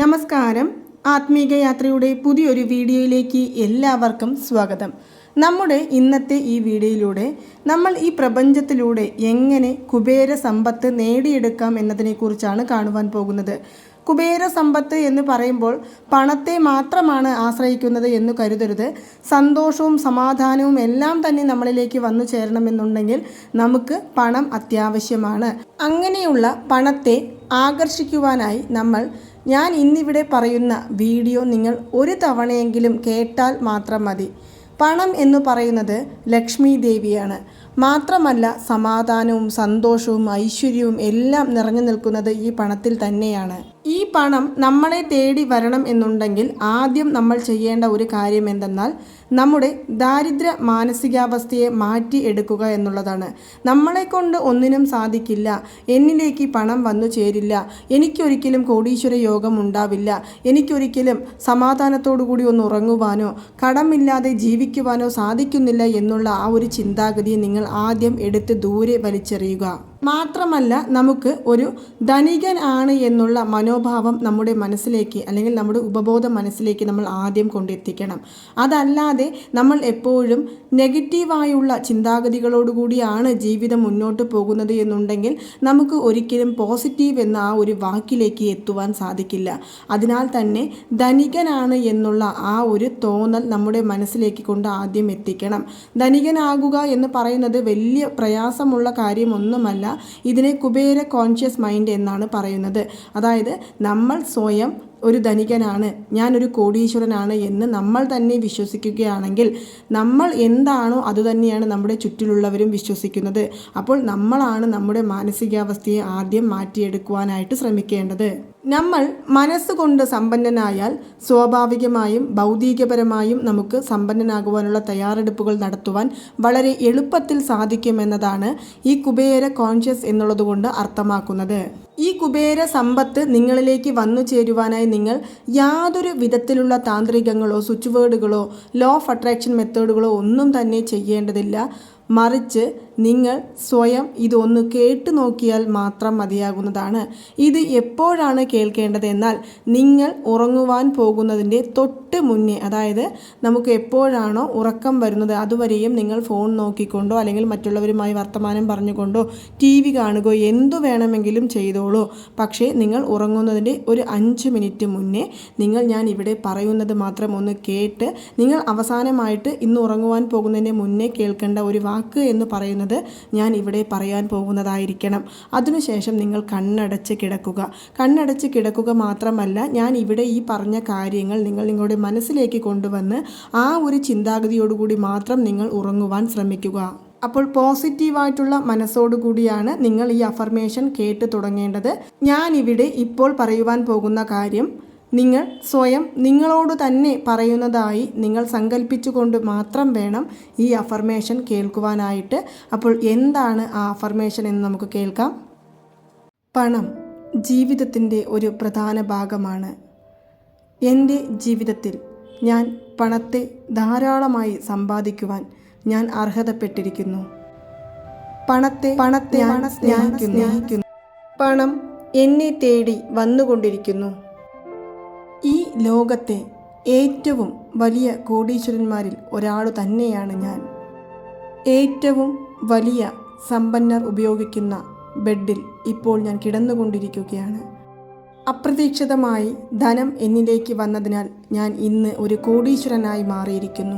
നമസ്കാരം. ആത്മീക യാത്രയുടെ പുതിയൊരു വീഡിയോയിലേക്ക് എല്ലാവർക്കും സ്വാഗതം. നമ്മുടെ ഇന്നത്തെ ഈ വീഡിയോയിലൂടെ നമ്മൾ ഈ പ്രപഞ്ചത്തിലൂടെ എങ്ങനെ കുബേര സമ്പത്ത് നേടിയെടുക്കാം എന്നതിനെക്കുറിച്ചാണ് കാണുവാൻ പോകുന്നത്. കുബേര സമ്പത്ത് എന്ന് പറയുമ്പോൾ പണത്തെ മാത്രമാണ് ആശ്രയിക്കുന്നത് എന്ന് കരുതരുത്. സന്തോഷവും സമാധാനവും എല്ലാം തന്നെ നമ്മളിലേക്ക് വന്നു ചേരണമെന്നുണ്ടെങ്കിൽ നമുക്ക് പണം അത്യാവശ്യമാണ്. അങ്ങനെയുള്ള പണത്തെ ആകർഷിക്കുവാനായി നമ്മൾ ഞാൻ ഇന്നിവിടെ പറയുന്ന വീഡിയോ നിങ്ങൾ ഒരു തവണയെങ്കിലും കേട്ടാൽ മാത്രം മതി. പണം എന്ന് പറയുന്നത് ലക്ഷ്മി ദേവിയാണ്. മാത്രമല്ല സമാധാനവും സന്തോഷവും ഐശ്വര്യവും എല്ലാം നിറഞ്ഞു നിൽക്കുന്നത് ഈ പണത്തിൽ തന്നെയാണ്. ഈ പണം നമ്മളെ തേടി വരണം എന്നുണ്ടെങ്കിൽ ആദ്യം നമ്മൾ ചെയ്യേണ്ട ഒരു കാര്യം എന്തെന്നാൽ നമ്മുടെ ദാരിദ്ര്യ മാനസികാവസ്ഥയെ മാറ്റി എടുക്കുക എന്നുള്ളതാണ്. നമ്മളെ കൊണ്ട് ഒന്നിനും സാധിക്കില്ല. എന്നിലേക്ക് പണം വന്നു ചേരില്ല. എനിക്കൊരിക്കലും കോടീശ്വര യോഗം ഉണ്ടാവില്ല. എനിക്കൊരിക്കലും സമാധാനത്തോടു കൂടി ഒന്ന് ഉറങ്ങുവാനോ കടമില്ലാതെ ജീവിക്കുവാനോ സാധിക്കുന്നില്ല എന്നുള്ള ആ ഒരു ചിന്താഗതിയെ നിങ്ങൾ ആദ്യം എടുത്ത് ദൂരെ വലിച്ചെറിയുക. മാത്രമല്ല നമുക്ക് ഒരു ധനികൻ ആണ് എന്നുള്ള മനോഭാവം നമ്മുടെ മനസ്സിലേക്ക് അല്ലെങ്കിൽ നമ്മുടെ ഉപബോധ മനസ്സിലേക്ക് നമ്മൾ ആദ്യം കൊണ്ടെത്തിക്കണം. അതല്ലാതെ നമ്മൾ എപ്പോഴും നെഗറ്റീവായുള്ള ചിന്താഗതികളോടുകൂടിയാണ് ജീവിതം മുന്നോട്ട് പോകുന്നത് എന്നുണ്ടെങ്കിൽ നമുക്ക് ഒരിക്കലും പോസിറ്റീവ് എന്ന ആ ഒരു വാക്കിലേക്ക് എത്തുവാൻ സാധിക്കില്ല. അതിനാൽ തന്നെ ധനികനാണ് എന്നുള്ള ആ ഒരു തോന്നൽ നമ്മുടെ മനസ്സിലേക്ക് കൊണ്ട് ആദ്യം എത്തിക്കണം. ധനികനാകുക എന്ന് പറയുന്നത് വലിയ പ്രയാസമുള്ള കാര്യമൊന്നുമല്ല. ഇതിനെ കുബേര കോൺഷ്യസ് മൈൻഡ് എന്നാണ് പറയുന്നത്. അതായത് നമ്മൾ സ്വയം ഒരു ധനികനാണ് ഞാനൊരു കോടീശ്വരനാണ് എന്ന് നമ്മൾ തന്നെ വിശ്വസിക്കുകയാണെങ്കിൽ നമ്മൾ എന്താണോ അതുതന്നെയാണ് നമ്മുടെ ചുറ്റിലുള്ളവരും വിശ്വസിക്കുന്നത്. അപ്പോൾ നമ്മളാണ് നമ്മുടെ മാനസികാവസ്ഥയെ ആദ്യം മാറ്റിയെടുക്കുവാനായിട്ട് ശ്രമിക്കേണ്ടത്. നമ്മൾ മനസ്സുകൊണ്ട് സമ്പന്നനായാൽ സ്വാഭാവികമായും ഭൗതികപരമായും നമുക്ക് സമ്പന്നനാകുവാനുള്ള തയ്യാറെടുപ്പുകൾ നടത്തുവാൻ വളരെ എളുപ്പത്തിൽ സാധിക്കുമെന്നതാണ് ഈ കുബേര കോൺഷ്യസ് എന്നുള്ളതുകൊണ്ട് അർത്ഥമാക്കുന്നത്. ഈ കുബേര സമ്പത്ത് നിങ്ങളിലേക്ക് വന്നു ചേരുവാനായി നിങ്ങൾ യാതൊരു വിധത്തിലുള്ള താന്ത്രികങ്ങളോ സ്വിച്ച് വേർഡുകളോ ലോ ഓഫ് അട്രാക്ഷൻ മെത്തേഡുകളോ ഒന്നും തന്നെ ചെയ്യേണ്ടതില്ല. മറിച്ച് നിങ്ങൾ സ്വയം ഇതൊന്ന് കേട്ടു നോക്കിയാൽ മാത്രം മതിയാകുന്നതാണ്. ഇത് എപ്പോഴാണ് കേൾക്കേണ്ടത് എന്നാൽ നിങ്ങൾ ഉറങ്ങുവാൻ പോകുന്നതിന്റെ തൊട്ട് മുന്നേ അതായത് നമുക്ക് എപ്പോഴാണോ ഉറക്കം വരുന്നത് അതുവരെയും നിങ്ങൾ ഫോൺ നോക്കിക്കൊണ്ടോ അല്ലെങ്കിൽ മറ്റുള്ളവരുമായി വർത്തമാനം പറഞ്ഞുകൊണ്ടോ ടി വി കാണുകയോ എന്തു വേണമെങ്കിലും ചെയ്തോളൂ. പക്ഷേ നിങ്ങൾ ഉറങ്ങുന്നതിന്റെ ഒരു അഞ്ച് മിനിറ്റ് മുന്നേ നിങ്ങൾ ഞാൻ ഇവിടെ പറയുന്നത് മാത്രം ഒന്ന് കേട്ട് നിങ്ങൾ അവസാനമായിട്ട് ഇന്ന് ഉറങ്ങുവാൻ പോകുന്നതിന്റെ മുന്നേ കേൾക്കേണ്ട ഒരു വാക്ക് എന്ന് പറയുന്നത് ഞാൻ ഇവിടെ പറയാൻ പോകുന്നതായിരിക്കണം. അതിനുശേഷം നിങ്ങൾ കണ്ണടച്ച് കിടക്കുക. കണ്ണടച്ച് കിടക്കുക മാത്രമല്ല ഞാൻ ഇവിടെ ഈ പറഞ്ഞ കാര്യങ്ങൾ നിങ്ങൾ നിങ്ങളുടെ മനസ്സിലേക്ക് കൊണ്ടുവന്ന് ആ ഒരു ചിന്താഗതിയോടുകൂടി മാത്രം നിങ്ങൾ ഉറങ്ങുവാൻ ശ്രമിക്കുക. അപ്പോൾ പോസിറ്റീവായിട്ടുള്ള മനസ്സോടുകൂടിയാണ് നിങ്ങൾ ഈ അഫർമേഷൻ കേട്ട് തുടങ്ങേണ്ടത്. ഞാനിവിടെ ഇപ്പോൾ പറയുവാൻ പോകുന്ന കാര്യം നിങ്ങൾ സ്വയം നിങ്ങളോട് തന്നെ പറയുന്നതായി നിങ്ങൾ സങ്കല്പിച്ചുകൊണ്ട് മാത്രം വേണം ഈ അഫർമേഷൻ കേൾക്കുവാനായിട്ട്. അപ്പോൾ എന്താണ് ആ അഫർമേഷൻ എന്ന് നമുക്ക് കേൾക്കാം. പണം ജീവിതത്തിന്റെ ഒരു പ്രധാന ഭാഗമാണ്. എന്റെ ജീവിതത്തിൽ ഞാൻ പണത്തെ ധാരാളമായി സമ്പാദിക്കുവാൻ ഞാൻ അർഹതപ്പെട്ടിരിക്കുന്നു. പണത്തെ പണത്തെ ഞാൻ സ്നേഹിക്കുന്നു. പണം എന്നെ തേടി വന്നുകൊണ്ടിരിക്കുന്നു. ഈ ലോകത്തെ ഏറ്റവും വലിയ കോടീശ്വരന്മാരിൽ ഒരാൾ തന്നെയാണ് ഞാൻ. ഏറ്റവും വലിയ സമ്പന്നർ ഉപയോഗിക്കുന്ന ബെഡിൽ ഇപ്പോൾ ഞാൻ കിടന്നുകൊണ്ടിരിക്കുകയാണ്. അപ്രതീക്ഷിതമായി ധനം എന്നിലേക്ക് വന്നതിനാൽ ഞാൻ ഇന്ന് ഒരു കോടീശ്വരനായി മാറിയിരിക്കുന്നു.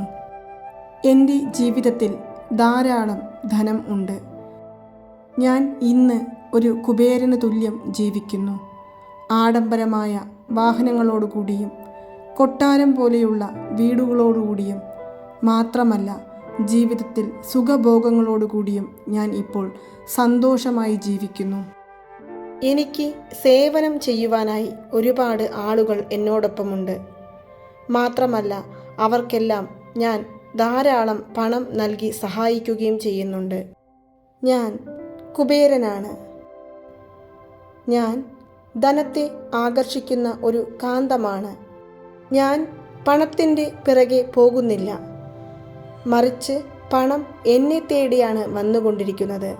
എന്റെ ജീവിതത്തിൽ ധാരാളം ധനം ഉണ്ട്. ഞാൻ ഇന്ന് ഒരു കുബേരന് തുല്യം ജീവിക്കുന്നു. ആഡംബരമായ വാഹനങ്ങളോടുകൂടിയും കൊട്ടാരം പോലെയുള്ള വീടുകളോടുകൂടിയും മാത്രമല്ല ജീവിതത്തിൽ സുഖഭോഗങ്ങളോടുകൂടിയും ഞാൻ ഇപ്പോൾ സന്തോഷമായി ജീവിക്കുന്നു. എനിക്ക് സേവനം ചെയ്യുവാനായി ഒരുപാട് ആളുകൾ എന്നോടൊപ്പമുണ്ട്. മാത്രമല്ല അവർക്കെല്ലാം ഞാൻ ധാരാളം പണം നൽകി സഹായിക്കുകയും ചെയ്യുന്നുണ്ട്. ഞാൻ കുബേരനാണ്. ഞാൻ ധനത്തെ ആകർഷിക്കുന്ന ഒരു കാന്തമാണ്. ഞാൻ പണത്തിന്റെ പിറകെ പോകുന്നില്ല. മറിച്ച് പണം എന്നെ തേടിയാണ് വന്നുകൊണ്ടിരിക്കുന്നത്.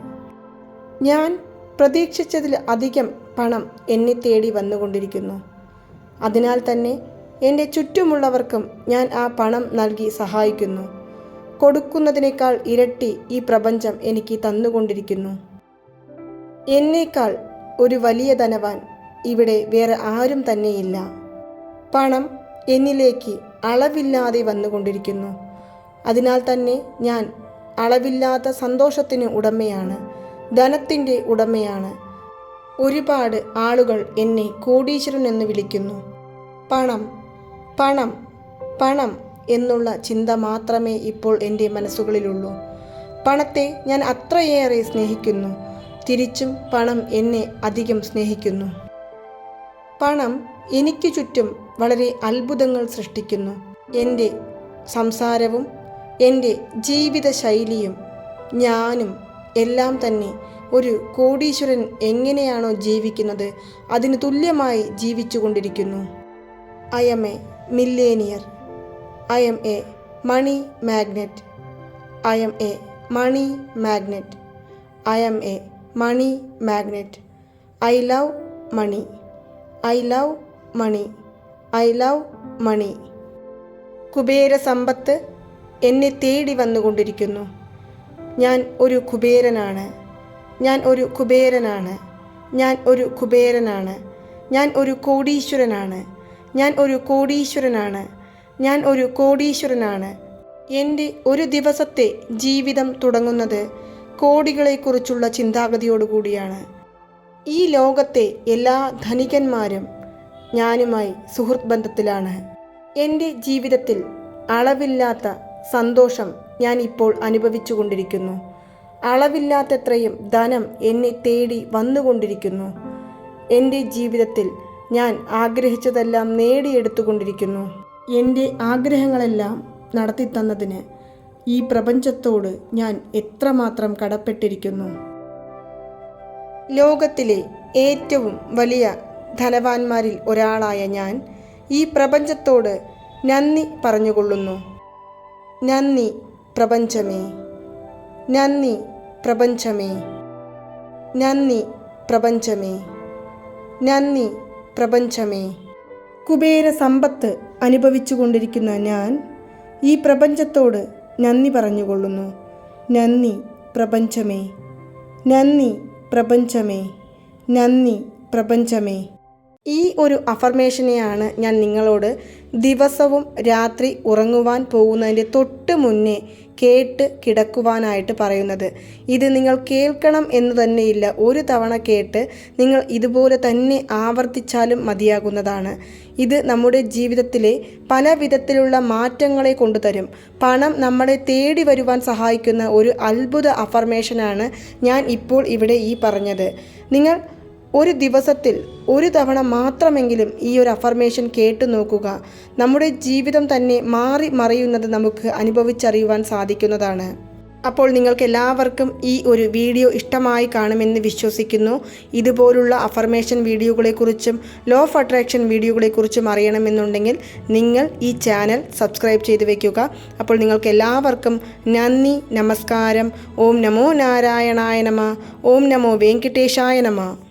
ഞാൻ പ്രതീക്ഷിച്ചതിൽ അധികം പണം എന്നെ തേടി വന്നുകൊണ്ടിരിക്കുന്നു. അതിനാൽ തന്നെ എന്റെ ചുറ്റുമുള്ളവർക്കും ഞാൻ ആ പണം നൽകി സഹായിക്കുന്നു. കൊടുക്കുന്നതിനേക്കാൾ ഇരട്ടി ഈ പ്രപഞ്ചം എനിക്ക് തന്നുകൊണ്ടിരിക്കുന്നു. എന്നേക്കാൾ ഒരു വലിയ ധനവാൻ ഇവിടെ വേറെ ആരും തന്നെയില്ല. പണം എന്നിലേക്ക് അളവില്ലാതെ വന്നുകൊണ്ടിരിക്കുന്നു. അതിനാൽ തന്നെ ഞാൻ അളവില്ലാത്ത സന്തോഷത്തിന് ഉടമയാണ് ധനത്തിന്റെ ഉടമയാണ്. ഒരുപാട് ആളുകൾ എന്നെ കോടീശ്വരൻ എന്ന് വിളിക്കുന്നു. പണം പണം പണം എന്നുള്ള ചിന്ത മാത്രമേ ഇപ്പോൾ എന്റെ മനസ്സുകളിലുള്ളൂ. പണത്തെ ഞാൻ അത്രയേറെ സ്നേഹിക്കുന്നു. തിരിച്ചും പണം എന്നെ അധികം സ്നേഹിക്കുന്നു. പണം എനിക്ക് ചുറ്റും വളരെ അത്ഭുതങ്ങൾ സൃഷ്ടിക്കുന്നു. എന്റെ സംസാരവും എന്റെ ജീവിത ശൈലിയും ഞാനും എല്ലാം തന്നെ ഒരു കോടീശ്വരൻ എങ്ങനെയാണോ ജീവിക്കുന്നത് അതിന് തുല്യമായി ജീവിച്ചുകൊണ്ടിരിക്കുന്നു. I'm a millionaire I'm a money magnet I'm a money magnet I'm a money magnet I love money I love money. I love money. Kubera സമ്പത്ത് എന്നെ തേടി വന്നുകൊണ്ടിരിക്കുന്നു. ഞാൻ ഒരു കുബേരനാണ്. ഞാൻ ഒരു കുബേരനാണ്. ഞാൻ ഒരു കുബേരനാണ്. ഞാൻ ഒരു കോടീശ്വരനാണ്. ഞാൻ ഒരു കോടീശ്വരനാണ്. ഞാൻ ഒരു കോടീശ്വരനാണ്. എന്റെ ഒരു ദിവസത്തെ ജീവിതം തുടങ്ങുന്നത് കോടികളെക്കുറിച്ചുള്ള ചിന്താഗതിയോടുകൂടിയാണ്. ഈ ലോകത്തെ എല്ലാ ധനികന്മാരും ഞാനുമായി സുഹൃത്ത് ബന്ധത്തിലാണ്. എന്റെ ജീവിതത്തിൽ അളവില്ലാത്ത സന്തോഷം ഞാൻ ഇപ്പോൾ അനുഭവിച്ചു കൊണ്ടിരിക്കുന്നു. അളവില്ലാത്തത്രയും ധനം എന്നെ തേടി വന്നുകൊണ്ടിരിക്കുന്നു എന്റെ ജീവിതത്തിൽ ഞാൻ ആഗ്രഹിച്ചതെല്ലാം നേടിയെടുത്തുകൊണ്ടിരിക്കുന്നു എന്റെ ആഗ്രഹങ്ങളെല്ലാം നടത്തിത്തന്നതിന് ഈ പ്രപഞ്ചത്തോട് ഞാൻ എത്രമാത്രം കടപ്പെട്ടിരിക്കുന്നു. ലോകത്തിലെ ഏറ്റവും വലിയ ധനവാന്മാരിൽ ഒരാളായ ഞാൻ ഈ പ്രപഞ്ചത്തോട് നന്ദി പറഞ്ഞുകൊള്ളുന്നു. നന്ദി പ്രപഞ്ചമേ. നന്ദി പ്രപഞ്ചമേ. നന്ദി പ്രപഞ്ചമേ. നന്ദി പ്രപഞ്ചമേ. കുബേര സമ്പത്ത് അനുഭവിച്ചുകൊണ്ടിരിക്കുന്ന ഞാൻ ഈ പ്രപഞ്ചത്തോട് നന്ദി പറഞ്ഞുകൊള്ളുന്നു. നന്ദി പ്രപഞ്ചമേ. നന്ദി പ്രപഞ്ചമേ. നന്ദി പ്രപഞ്ചമേ. ഈ ഒരു അഫർമേഷനെയാണ് ഞാൻ നിങ്ങളോട് ദിവസവും രാത്രി ഉറങ്ങുവാൻ പോകുന്നതിന്റെ തൊട്ട് മുന്നേ കേട്ട് കിടക്കുവാനായിട്ട് പറയുന്നത്. ഇത് നിങ്ങൾ കേൾക്കണം എന്ന് തന്നെയില്ല. ഒരു തവണ കേട്ട് നിങ്ങൾ ഇതുപോലെ തന്നെ ആവർത്തിച്ചാലും മതിയാകുന്നതാണ്. ഇത് നമ്മുടെ ജീവിതത്തിലെ പല വിധത്തിലുള്ള മാറ്റങ്ങളെ കൊണ്ടുതരും. പണം നമ്മളെ തേടി വരുവാൻ സഹായിക്കുന്ന ഒരു അത്ഭുത അഫർമേഷനാണ് ഞാൻ ഇപ്പോൾ ഇവിടെ ഈ പറഞ്ഞത്. നിങ്ങൾ ഒരു ദിവസത്തിൽ ഒരു തവണ മാത്രമെങ്കിലും ഈ ഒരു അഫർമേഷൻ കേട്ടു നോക്കുക. നമ്മുടെ ജീവിതം തന്നെ മാറി മറിയുന്നത് നമുക്ക് അനുഭവിച്ചറിയുവാൻ സാധിക്കുന്നതാണ്. അപ്പോൾ നിങ്ങൾക്ക് എല്ലാവർക്കും ഈ ഒരു വീഡിയോ ഇഷ്ടമായി കാണുമെന്ന് വിശ്വസിക്കുന്നു. ഇതുപോലുള്ള അഫർമേഷൻ വീഡിയോകളെക്കുറിച്ചും ലോ ഓഫ് അട്രാക്ഷൻ വീഡിയോകളെക്കുറിച്ചും അറിയണമെന്നുണ്ടെങ്കിൽ നിങ്ങൾ ഈ ചാനൽ സബ്സ്ക്രൈബ് ചെയ്ത് വെക്കുക. അപ്പോൾ നിങ്ങൾക്ക് എല്ലാവർക്കും നന്ദി നമസ്കാരം. ഓം നമോ നാരായണായ നമ. ഓം നമോ വെങ്കിട്ടേശായ നമ.